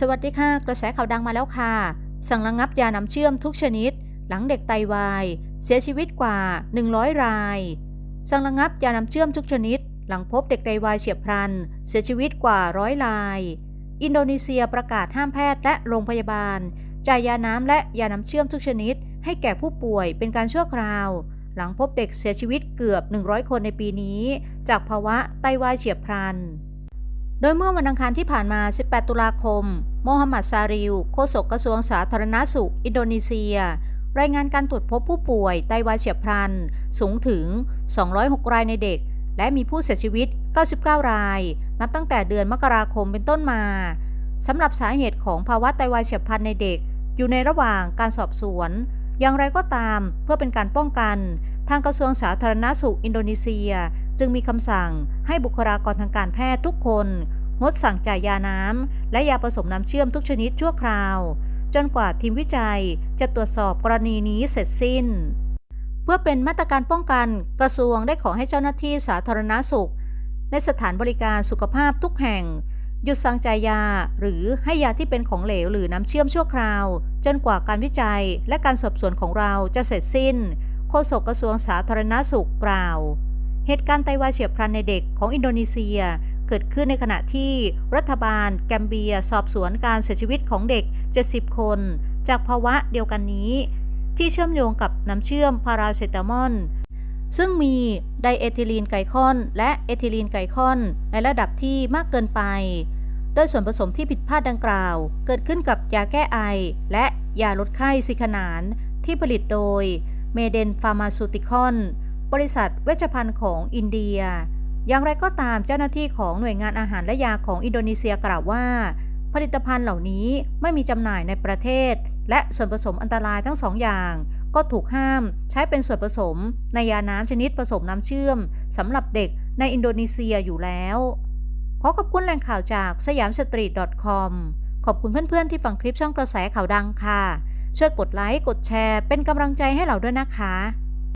สวัสดีค่ะ กระแสข่าวดังมาแล้วค่ะ สั่งระงับยาน้ำเชื่อมทุกชนิด หลังเด็กไตวาย เสียชีวิตกว่า 100 ราย สั่งระงับยาน้ำเชื่อมทุกชนิด หลังพบเด็กไตวายเฉียบพลัน เสียชีวิตกว่าร้อยราย อินโดนีเซียประกาศห้ามแพทย์และโรงพยาบาลจ่ายยาน้ำและยาน้ำเชื่อมทุกชนิด ให้แก่ผู้ป่วยเป็นการชั่วคราว หลังพบเด็กเสียชีวิตเกือบ 100 คนในปีนี้ จากภาวะไตวายเฉียบพลัน โดยเมื่อวันอังคารที่ผ่านมา 18 ตุลาคม โมฮัมหมัดซาริว โฆษกกระทรวงสาธารณาสุข อินโดนีเซีย รายงานการตรวจพบผู้ป่วยไตวายเฉียบพลัน สูงถึง 206 รายในเด็ก และมีผู้เสียชีวิต 99 ราย นับตั้งแต่เดือนมกราคมเป็นต้นมาสำหรับสาเหตุของภาวะไตวายเฉียบพลันในเด็ก อยู่ในระหว่างการสอบสวน อย่างไรก็ตามเพื่อเป็นการป้องกัน ทางกระทรวงสาธารณาสุขอินโดนีเซีย จึงมีคำสั่งให้บุคลากรทางการแพทย์ทุกคน งดสั่งจ่ายยาน้ำและยาผสมน้ำเชื่อมทุกชนิดชั่วคราว จนกว่าทีมวิจัยจะตรวจสอบกรณีนี้เสร็จสิ้น เพื่อเป็นมาตรการป้องกันกระทรวงได้ขอให้เจ้าหน้าที่สาธารณาสุข ในสถานบริการสุขภาพทุกแห่ง หยุดสั่งจ่ายยา หรือให้ยาที่เป็นของเหลวหรือน้ำเชื่อมชั่วคราว จนกว่าการวิจัยและการสอบสวนของเราจะเสร็จสิ้นโฆษกกระทรวงสาธารณาสุขกล่าว เหตุการณ์ไตวายเฉียบพลันในเด็กของอินโดนีเซีย เกิดขึ้นในขณะที่รัฐบาล แกมเบียสอบสวนการเสียชีวิตของเด็ก 70 คน จากภาวะเดียวกันนี้ ที่เชื่อมโยงกับน้ำเชื่อมพาราเซตามอลซึ่งมีไดเอทิลีนไกคอน และเอทิลีนไกคอน ในระดับที่มากเกินไป โดยส่วนผสมที่ผิดพลาดดังกล่าว เกิดขึ้นกับยาแก้ไอ และยาลดไข้ซิขนานที่ผลิตโดยเมเดนฟาร์มาซูติคอน บริษัทเวชภัณฑ์ของอินเดีย อย่างไรก็ตามเจ้าหน้าที่ของหน่วยงานอาหารและยาของอินโดนีเซียกล่าวว่า ผลิตภัณฑ์เหล่านี้ไม่มีจำหน่ายในประเทศ และส่วนผสมอันตรายทั้งสองอย่างก็ถูกห้ามใช้เป็นส่วนผสมในยาน้ำชนิดผสมน้ำเชื่อมสำหรับเด็กในอินโดนีเซียอยู่แล้ว ขอขอบคุณแหล่งข่าวจากสยามสตรีท .com ขอบคุณเพื่อนๆที่ฟังคลิปช่องกระแสข่าวดังค่ะ ช่วยกดไลค์ กดแชร์ เป็นกำลังใจให้เราด้วยนะคะ